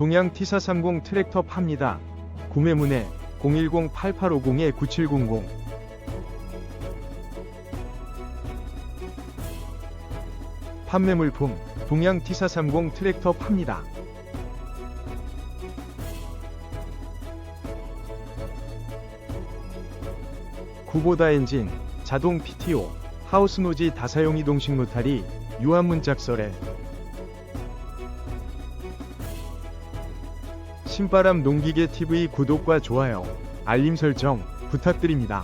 동양 T430 트랙터 팝니다. 구매 문의 010-8850-9700 판매 물품 동양 T430 트랙터 팝니다. 구보다 엔진, 자동 PTO, 하우스 노지 다사용 이동식 로타리, 유한 문짝설에 신바람 농기계 TV 구독과 좋아요, 알림 설정 부탁드립니다.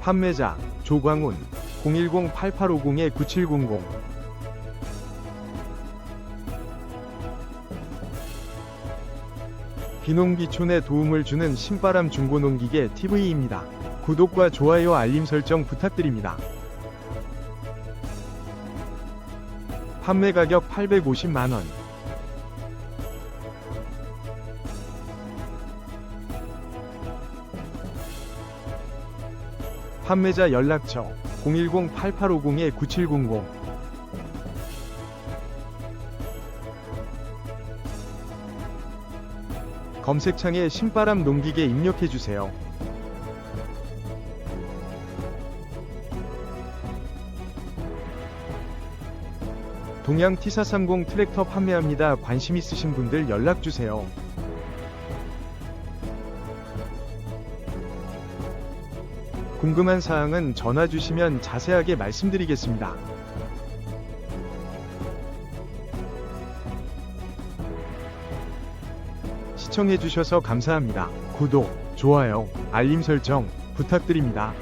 판매자 조광훈 010-8850-9700 비농기촌에 도움을 주는 신바람 중고농기계 TV입니다. 구독과 좋아요 알림 설정 부탁드립니다. 판매 가격 850만원. 판매자 연락처 010-8850-9700 검색창에 신바람 농기계 입력해주세요. 동양 T430 트랙터 판매합니다. 관심 있으신 분들 연락주세요. 궁금한 사항은 전화 주시면 자세하게 말씀드리겠습니다. 시청해주셔서 감사합니다. 구독, 좋아요, 알림 설정 부탁드립니다.